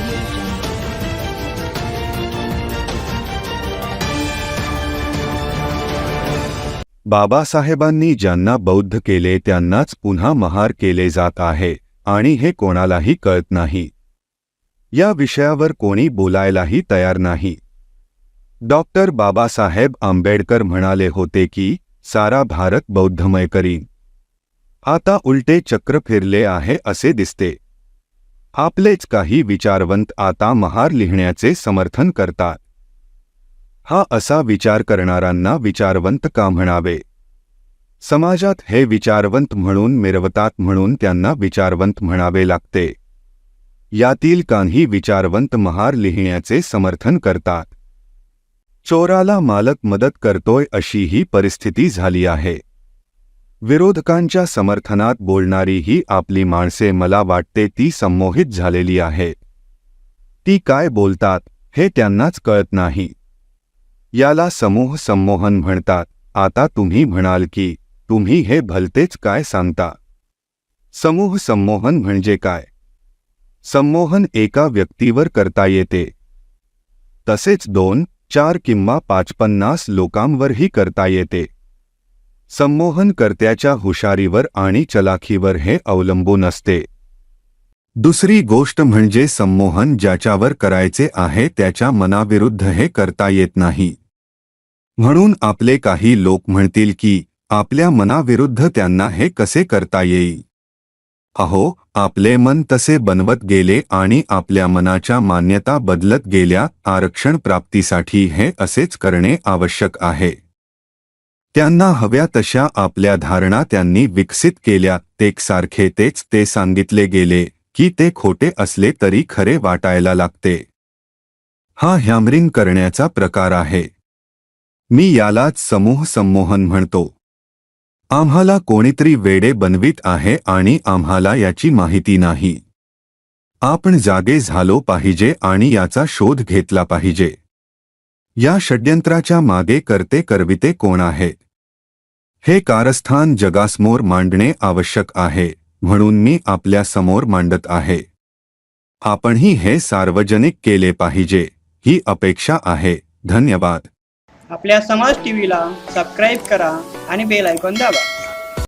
jungle. बाबासाहेबांनी ज्यांना बौद्ध त्यांनाच पुन्हा महार केले जात आहे. आणि हे कोणालाही कळत नाही. या विषयावर कोणी बोलायलाही तयार नाही. डॉक्टर बाबासाहेब आंबेडकर म्हणाले होते की, सारा भारत बौद्धमय करीन. आता उलटे चक्र फिरले आहे असे दिसते. आपलेच काही विचारवंत आता महार लिहिण्याचे समर्थन करतात. हा असा विचार करणाऱ्यांना विचारवंत का म्हणावे? समाजात हे विचारवंत म्हणून मिरवतात म्हणून त्यांना विचारवंत म्हणावे लागते. यातील काही विचारवंत महार लिहिण्याचे समर्थन करतात. चोराला मालक मदत करतोय अशी ही परिस्थिती झाली आहे. विरोधकांच्या समर्थनात बोलणारी ही आपली माणसे मला वाटते ती संमोहित झालेली आहे. ती काय बोलतात हे त्यांनाच कळत नाही. याला समूह संमोहन म्हणतात आता तुम्ही म्हणाल की तुम्ही हे भलतेच काय सांगता? समूह संमोहन म्हणजे काय? संमोहन एका व्यक्तीवर करता येते. तसेच दोन चार किंवा पाचपन्नास लोकांवरही करता येते. संमोहनकर्त्याच्या हुशारीवर आणि चलाखीवर हे अवलंबून असते. दुसरी गोष्ट म्हणजे संमोहन ज्याच्यावर करायचे आहे त्याच्या मनाविरुद्ध हे करता येत नाही. म्हणून आपले काही लोक म्हणतील की आपल्या मनाविरुद्ध त्यांना हे कसे करता येईल? अहो आपले मन तसे बनवत गेले आणि आपल्या मनाच्या मान्यता बदलत गेल्या आरक्षण प्राप्तीसाठी हे असेच करणे आवश्यक आहे. त्यांना हव्या तशा आपल्या धारणा त्यांनी विकसित केल्या तेकसारखे तेच ते सांगितले गेले की ते खोटे असले तरी खरे वाटायला लागते. हा हॅमरिंग करण्याचा प्रकार आहे. मी यालाच समूह संमोहन म्हणतो. आम्हाला कोणीतरी वेडे बनवित आहे आणि आम्हाला याची माहिती नाही. आपण जागे झालो पाहिजे आणि याचा शोध घेतला पाहिजे. या षड्यंत्राच्या मागे करते करविते कोण आहेत हे कारस्थान जगासमोर मांडणे आवश्यक आहे म्हणून मी आपल्यासमोर मांडत आहे. आपणही हे सार्वजनिक केले पाहिजे ही अपेक्षा आहे धन्यवाद. आपल्या समाज टीव्हीला सबस्क्राईब करा आणि बेल ऐकून दाबा.